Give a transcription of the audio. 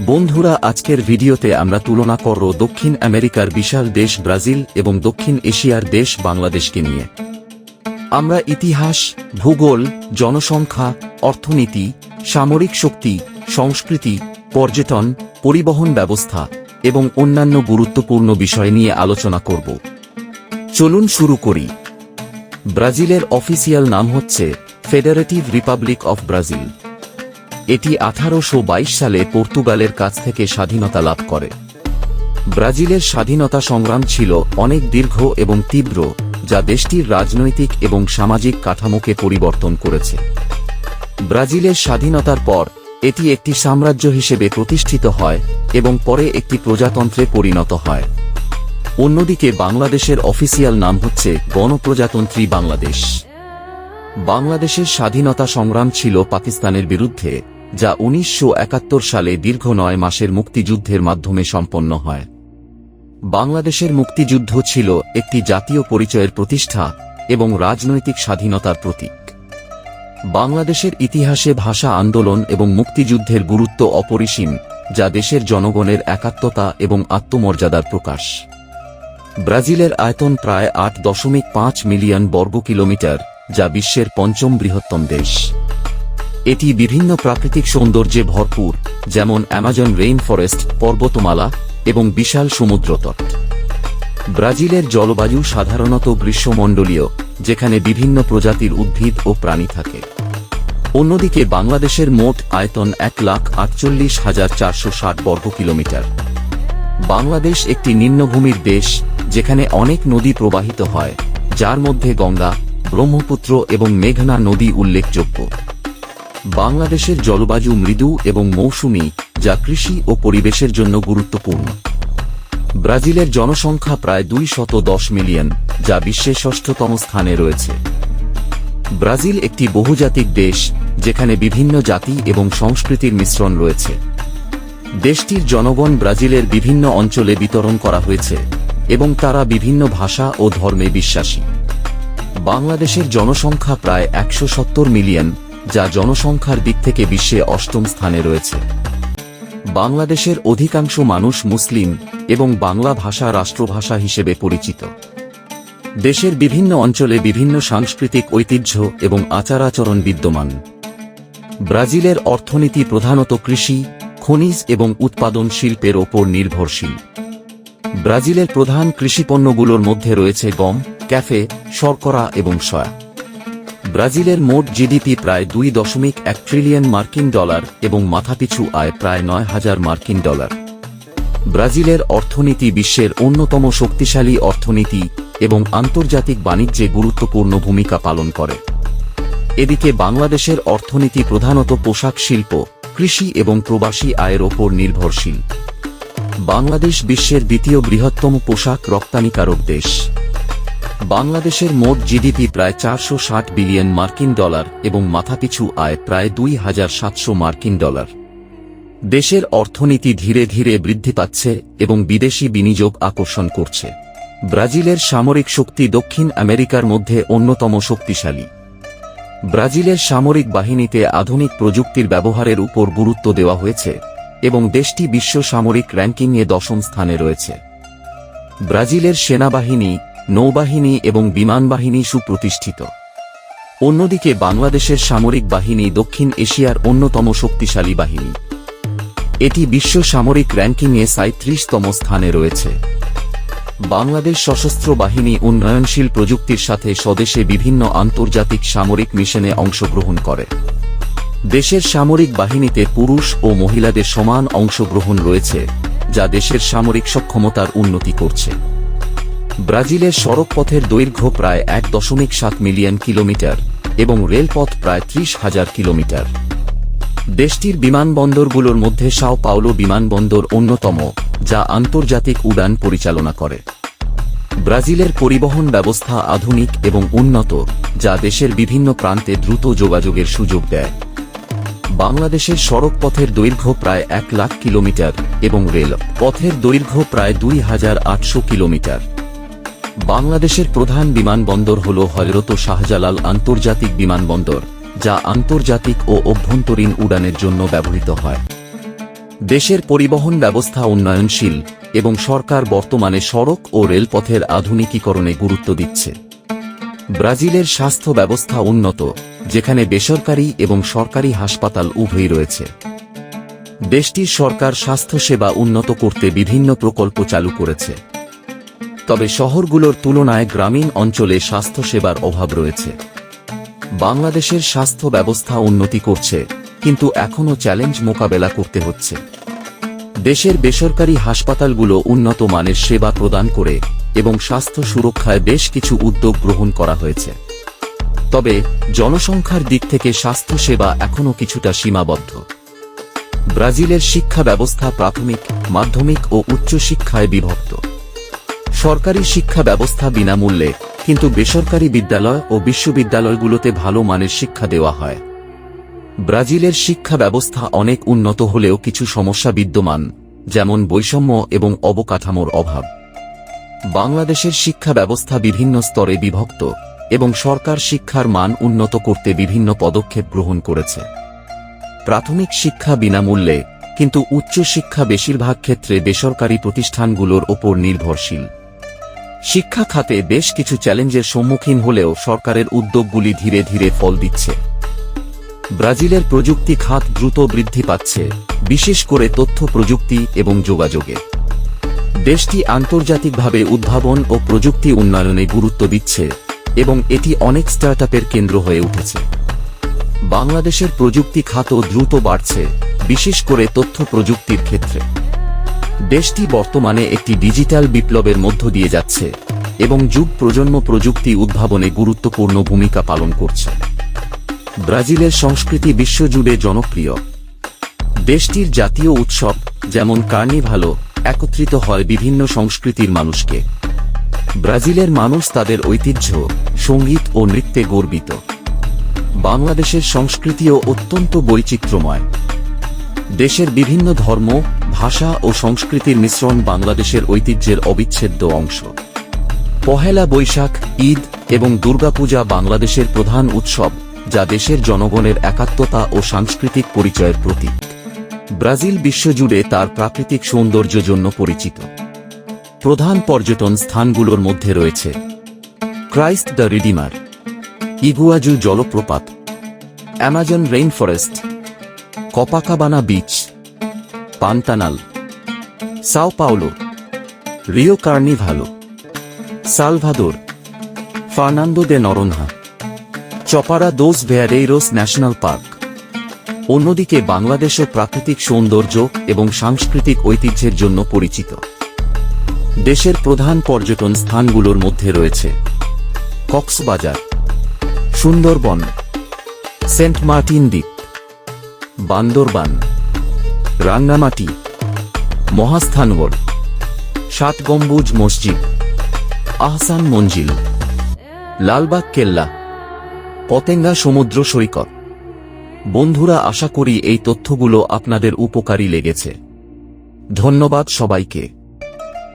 বন্ধুরা, আজকের ভিডিওতে আমরা তুলনা করব দক্ষিণ আমেরিকার বিশাল দেশ ব্রাজিল এবং দক্ষিণ এশিয়ার দেশ বাংলাদেশকে নিয়ে। আমরা ইতিহাস, ভূগোল, জনসংখ্যা, অর্থনীতি, সামরিক শক্তি, সংস্কৃতি, পর্যটন, পরিবহন ব্যবস্থা এবং অন্যান্য গুরুত্বপূর্ণ বিষয় নিয়ে আলোচনা করব। চলুন শুরু করি। ব্রাজিলের অফিসিয়াল নাম হচ্ছে ফেডারেটিভ রিপাবলিক অফ ব্রাজিল। এটি আঠারোশো বাইশ সালে পর্তুগালের কাছ থেকে স্বাধীনতা লাভ করে। ব্রাজিলের স্বাধীনতা সংগ্রাম ছিল অনেক দীর্ঘ এবং তীব্র, যা দেশটির রাজনৈতিক এবং সামাজিক কাঠামোকে পরিবর্তন করেছে। ব্রাজিলের স্বাধীনতার পর, এটি একটি সাম্রাজ্য হিসেবে প্রতিষ্ঠিত হয় এবং পরে একটি প্রজাতন্ত্রে পরিণত হয়। অন্যদিকে বাংলাদেশের অফিসিয়াল নাম হচ্ছে গণপ্রজাতন্ত্রী বাংলাদেশ। বাংলাদেশের স্বাধীনতা সংগ্রাম ছিল পাকিস্তানের বিরুদ্ধে যা উনিশশো একাত্তর সালে দীর্ঘ নয় মাসের মুক্তিযুদ্ধের মাধ্যমে সম্পন্ন হয়। বাংলাদেশের মুক্তিযুদ্ধ ছিল একটি জাতীয় পরিচয়ের প্রতিষ্ঠা এবং রাজনৈতিক স্বাধীনতার প্রতীক। বাংলাদেশের ইতিহাসে ভাষা আন্দোলন এবং মুক্তিযুদ্ধের গুরুত্ব অপরিসীম, যা দেশের জনগণের একাত্মতা এবং আত্মমর্যাদার প্রকাশ। ব্রাজিলের আয়তন প্রায় আট দশমিক পাঁচ মিলিয়ন বর্গ কিলোমিটার যা বিশ্বের পঞ্চম বৃহত্তম দেশ। এটি বিভিন্ন প্রাকৃতিক সৌন্দর্যে ভরপুর, যেমন অ্যামাজন রেইন ফরেস্ট পর্বতমালা এবং বিশাল সমুদ্রতট। ব্রাজিলের জলবায়ু সাধারণত গ্রীষ্মমণ্ডলীয়, যেখানে বিভিন্ন প্রজাতির উদ্ভিদ ও প্রাণী থাকে। অন্যদিকে বাংলাদেশের মোট আয়তন এক লাখ আটচল্লিশ হাজার চারশো ষাট বর্গ কিলোমিটার। বাংলাদেশ একটি নিম্নভূমির দেশ, যেখানে অনেক নদী প্রবাহিত হয়, যার মধ্যে গঙ্গা, ব্রহ্মপুত্র এবং মেঘনা নদী উল্লেখযোগ্য। বাংলাদেশের জলবায়ু, মৃদু এবং মৌসুমী, যা কৃষি ও পরিবেশের জন্য গুরুত্বপূর্ণ। ব্রাজিলের জনসংখ্যা প্রায় দুই শত দশ মিলিয়ন, যা বিশ্বের ষষ্ঠতম স্থানে রয়েছে। ব্রাজিল একটি বহুজাতিক দেশ, যেখানে বিভিন্ন জাতি এবং সংস্কৃতির মিশ্রণ রয়েছে। দেশটির জনগণ ব্রাজিলের বিভিন্ন অঞ্চলে বিতরণ করা হয়েছে এবং তারা বিভিন্ন ভাষা ও ধর্মে বিশ্বাসী। বাংলাদেশের জনসংখ্যা প্রায় একশো সত্তর মিলিয়ন যা জনসংখ্যার দিক থেকে বিশ্বে অষ্টম স্থানে রয়েছে। বাংলাদেশের অধিকাংশ মানুষ মুসলিম এবং বাংলা ভাষা রাষ্ট্রভাষা হিসেবে পরিচিত। দেশের বিভিন্ন অঞ্চলে বিভিন্ন সাংস্কৃতিক ঐতিহ্য এবং আচার আচরণ বিদ্যমান। ব্রাজিলের অর্থনীতি প্রধানত কৃষি, খনিজ এবং উৎপাদন শিল্পের ওপর নির্ভরশীল। ব্রাজিলের প্রধান কৃষিপণ্যগুলোর মধ্যে রয়েছে গম, ক্যাফে, শর্করা এবং সয়া। ব্রাজিলের মোট জিডিপি প্রায় দুই দশমিক এক ট্রিলিয়ন মার্কিন ডলার এবং মাথাপিছু আয় প্রায় নয় হাজার মার্কিন ডলার। ব্রাজিলের অর্থনীতি বিশ্বের অন্যতম শক্তিশালী অর্থনীতি এবং আন্তর্জাতিক বাণিজ্যে গুরুত্বপূর্ণ ভূমিকা পালন করে। এদিকে বাংলাদেশের অর্থনীতি প্রধানত পোশাক শিল্প, কৃষি এবং প্রবাসী আয়ের ওপর নির্ভরশীল। বাংলাদেশ বিশ্বের দ্বিতীয় বৃহত্তম পোশাক রপ্তানিকারক দেশ। বাংলাদেশের মোট জিডিপি প্রায় চারশো ষাট বিলিয়ন মার্কিন ডলার এবং মাথাপিছু আয় প্রায় দুই হাজার সাতশো মার্কিন ডলার। দেশের অর্থনীতি ধীরে ধীরে বৃদ্ধি পাচ্ছে এবং বিদেশি বিনিয়োগ আকর্ষণ করছে। ব্রাজিলের সামরিক শক্তি দক্ষিণ আমেরিকার মধ্যে অন্যতম শক্তিশালী। ব্রাজিলের সামরিক বাহিনীতে আধুনিক প্রযুক্তির ব্যবহারের উপর গুরুত্ব দেওয়া হয়েছে এবং দেশটি বিশ্ব সামরিক র্যাঙ্কিংয়ে দশম স্থানে রয়েছে। ব্রাজিলের সেনাবাহিনী নৌবাহিনী এবং বিমান বাহিনী সুপ্রতিষ্ঠিত। অন্যদিকে বাংলাদেশের সামরিক বাহিনী দক্ষিণ এশিয়ার অন্যতম শক্তিশালী বাহিনী। এটি বিশ্ব সামরিক র্যাঙ্কিংয়ে সাঁত্রিশতম স্থানে রয়েছে। বাংলাদেশ সশস্ত্র বাহিনী উন্নয়নশীল প্রযুক্তির সাথে স্বদেশে বিভিন্ন আন্তর্জাতিক সামরিক মিশনে অংশগ্রহণ করে। দেশের সামরিক বাহিনীতে পুরুষ ও মহিলাদের সমান অংশগ্রহণ রয়েছে, যা দেশের সামরিক সক্ষমতার উন্নতি করছে। ব্রাজিলের সড়কপথের দৈর্ঘ্য প্রায় এক দশমিক সাত মিলিয়ন কিলোমিটার এবং রেলপথ প্রায় ত্রিশ হাজার কিলোমিটার। দেশটির বিমানবন্দরগুলোর মধ্যে সাও পাওলো বিমানবন্দর অন্যতম, যা আন্তর্জাতিক উড়ান পরিচালনা করে। ব্রাজিলের পরিবহন ব্যবস্থা আধুনিক এবং উন্নত, যা দেশের বিভিন্ন প্রান্তে দ্রুত যোগাযোগের সুযোগ দেয়। বাংলাদেশের সড়ক পথের দৈর্ঘ্য প্রায় এক লাখ কিলোমিটার এবং রেল পথের দৈর্ঘ্য প্রায় দুই হাজার আটশো কিলোমিটার। বাংলাদেশের প্রধান বিমানবন্দর হল হজরত শাহজালাল আন্তর্জাতিক বিমানবন্দর, যা আন্তর্জাতিক ও অভ্যন্তরীণ উড়ানের জন্য ব্যবহৃত হয়। দেশের পরিবহন ব্যবস্থা উন্নয়নশীল এবং সরকার বর্তমানে সড়ক ও রেলপথের আধুনিকীকরণে গুরুত্ব দিচ্ছে। ব্রাজিলের স্বাস্থ্য ব্যবস্থা উন্নত, যেখানে বেসরকারি এবং সরকারি হাসপাতাল উভয়ই রয়েছে। দেশটির সরকার স্বাস্থ্যসেবা উন্নত করতে বিভিন্ন প্রকল্প চালু করেছে। তবে শহরগুলোর তুলনায় গ্রামীণ অঞ্চলে স্বাস্থ্যসেবার অভাব রয়েছে। বাংলাদেশের স্বাস্থ্য ব্যবস্থা উন্নতি করছে, কিন্তু এখনও চ্যালেঞ্জ মোকাবেলা করতে হচ্ছে। দেশের বেসরকারি হাসপাতালগুলো উন্নত মানের সেবা প্রদান করে এবং স্বাস্থ্য সুরক্ষায় বেশ কিছু উদ্যোগ গ্রহণ করা হয়েছে। তবে জনসংখ্যার দিক থেকে স্বাস্থ্যসেবা এখনও কিছুটা সীমাবদ্ধ। ব্রাজিলের শিক্ষা ব্যবস্থা প্রাথমিক, মাধ্যমিক ও উচ্চশিক্ষায় বিভক্ত। সরকারি শিক্ষা ব্যবস্থা বিনামূল্যে, কিন্তু বেসরকারি বিদ্যালয় ও বিশ্ববিদ্যালয়গুলোতে ভালো মানের শিক্ষা দেওয়া হয়। ব্রাজিলের শিক্ষা ব্যবস্থা অনেক উন্নত হলেও কিছু সমস্যা বিদ্যমান, যেমন বৈষম্য এবং অবকাঠামোর অভাব। বাংলাদেশের শিক্ষা ব্যবস্থা বিভিন্ন স্তরে বিভক্ত, এবং সরকার শিক্ষার মান উন্নত করতে বিভিন্ন পদক্ষেপ গ্রহণ করেছে। প্রাথমিক শিক্ষা বিনামূল্যে, কিন্তু উচ্চশিক্ষা বেশিরভাগ ক্ষেত্রে বেসরকারি প্রতিষ্ঠানগুলোর ওপর নির্ভরশীল। শিক্ষা খাতে বেশ কিছু চ্যালেঞ্জের সম্মুখীন হলেও সরকারের উদ্যোগগুলি ধীরে ধীরে ফল দিচ্ছে। ব্রাজিলের প্রযুক্তি খাত দ্রুত বৃদ্ধি পাচ্ছে, বিশেষ করে তথ্য প্রযুক্তি এবং যোগাযোগে। দেশটি আন্তর্জাতিকভাবে উদ্ভাবন ও প্রযুক্তি উন্নয়নে গুরুত্ব দিচ্ছে এবং এটি অনেক স্টার্টআপের কেন্দ্র হয়ে উঠেছে। বাংলাদেশের প্রযুক্তি খাতও দ্রুত বাড়ছে, বিশেষ করে তথ্য প্রযুক্তির ক্ষেত্রে। দেশটি বর্তমানে একটি ডিজিটাল বিপ্লবের মধ্য দিয়ে যাচ্ছে এবং যুগ প্রজন্ম প্রযুক্তি উদ্ভাবনে গুরুত্বপূর্ণ ভূমিকা পালন করছে। ব্রাজিলের সংস্কৃতি বিশ্বজুড়ে জনপ্রিয়। দেশটির জাতীয় উৎসব, যেমন কার্নিভালো, একত্রিত হয় বিভিন্ন সংস্কৃতির মানুষকে। ব্রাজিলের মানুষ তাদের ঐতিহ্য, সংগীত ও নৃত্যে গর্বিত। বাংলাদেশের সংস্কৃতিও অত্যন্ত বৈচিত্র্যময়। দেশের বিভিন্ন ধর্ম, ভাষা ও সংস্কৃতির মিশ্রণ বাংলাদেশের ঐতিহ্যের অবিচ্ছেদ্য অংশ। পহেলা বৈশাখ, ঈদ এবং দুর্গাপূজা বাংলাদেশের প্রধান উৎসব, যা দেশের জনগণের একাত্মতা ও সাংস্কৃতিক পরিচয়ের প্রতীক। ব্রাজিল বিশ্বজুড়ে তার প্রাকৃতিক সৌন্দর্য জন্য পরিচিত। প্রধান পর্যটন স্থানগুলোর মধ্যে রয়েছে ক্রাইস্ট দ্য রিডিমার, ইগুয়াজু জলপ্রপাত, Amazon rain forest Copacabana beach Pantanal Sao Paulo Rio Carnival Salvador Fernando de Noronha Chapada dos Veadeiros national park অন্যদিকে বাংলাদেশও প্রাকৃতিক সৌন্দর্য এবং সাংস্কৃতিক ঐতিহ্যের জন্য পরিচিত। দেশের প্রধান পর্যটন স্থানগুলোর মধ্যে রয়েছে কক্সবাজার, সুন্দরবন, সেন্ট মার্টিন দ্বীপ বান্দরবান, রাঙ্গামাটি মহাস্থানগড় সাত গম্বুজ মসজিদ, আহসান মঞ্জিল, লালবাগ কেল্লা, পতেঙ্গা সমুদ্র সৈকত। বন্ধুরা, আশা করি এই তথ্যগুলো আপনাদের উপকারী লেগেছে। ধন্যবাদ সবাইকে।